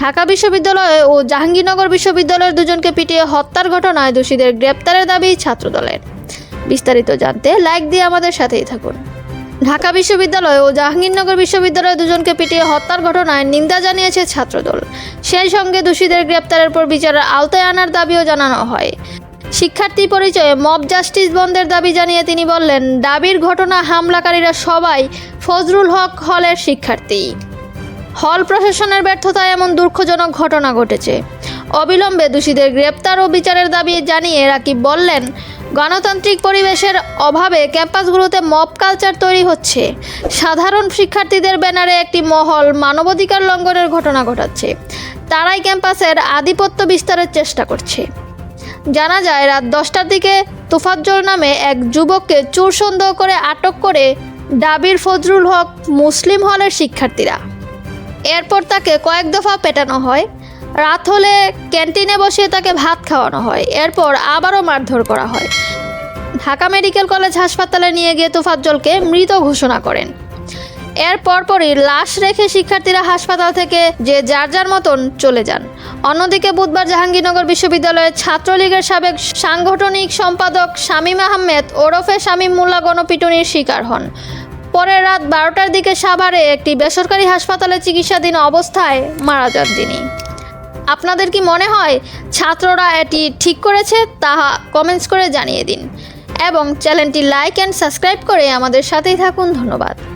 ঢাকা বিশ্ববিদ্যালয় ও জাহাঙ্গীরনগর বিশ্ববিদ্যালয়ের দুজনকে পিটিয়ে হত্যার ঘটনায় দোষীদের গ্রেপ্তারের দাবি ছাত্রদলের। বিস্তারিত জানতে লাইক দিয়ে আমাদের সাথেই থাকুন। ঢাকা বিশ্ববিদ্যালয় ও জাহাঙ্গীরনগর বিশ্ববিদ্যালয়ের দুজনকে পিটিয়ে হত্যার ঘটনায় নিন্দা জানিয়েছে ছাত্রদল। সেই সঙ্গে দোষীদের গ্রেপ্তারের পর বিচারের আওতায় আনার দাবিও জানানো হয়। শিক্ষার্থী পরিচয়ে মব জাস্টিস বন্ধের দাবি জানিয়ে তিনি বললেন, দাবির ঘটনা হামলাকারীরা সবাই ফজরুল হক হলের শিক্ষার্থী। হল প্রশাসনের ব্যর্থতায় এমন দুঃখজনক ঘটনা ঘটেছে। অবিলম্বে দোষীদের গ্রেপ্তার ও বিচারের দাবি জানিয়ে রাকিব বললেন, গণতান্ত্রিক পরিবেশের অভাবে ক্যাম্পাসগুলোতে মব কালচার তৈরি হচ্ছে। সাধারণ শিক্ষার্থীদের ব্যানারে একটি মহল মানবাধিকার লঙ্ঘনের ঘটনা ঘটাচ্ছে। তারাই ক্যাম্পাসের আধিপত্য বিস্তারের চেষ্টা করছে। জানা যায়, রাত দশটার দিকে তোফাজ্জল নামে এক যুবককে চোর সন্দেহ করে আটক করে ডাবির ফজরুল হক মুসলিম হলের শিক্ষার্থীরা। এরপর তাকে কয়েক দফা পেটানো হয়। রাত হলে ক্যান্টিনে বসিয়ে তাকে ভাত খাওয়ানো হয়। এরপর আবারও মারধর করা হয়। ঢাকা মেডিকেল কলেজ হাসপাতালে নিয়ে গিয়ে তোফাজ্জলকে মৃত ঘোষণা করেন। এর পরপরই লাশ রেখে শিক্ষার্থীরা হাসপাতাল থেকে যে যার যার মতন চলে যান। অন্যদিকে বুধবার জাহাঙ্গীরনগর বিশ্ববিদ্যালয়ের ছাত্রলীগের সাবেক সাংগঠনিক সম্পাদক শামীম আহমেদ ওরফে শামীম মোল্লা গণপিটুনির শিকার হন। পরে রাত বারোটার দিকে সাভারে একটি বেসরকারি হাসপাতালে চিকিৎসাধীন অবস্থায় মারা যান তিনি। আপনাদের কি মনে হয় ছাত্ররা এটি ঠিক করেছে তাহা কমেন্টস করে জানিয়ে দিন। এবং চ্যানেলটি লাইক অ্যান্ড সাবস্ক্রাইব করে আমাদের সাথেই থাকুন। ধন্যবাদ।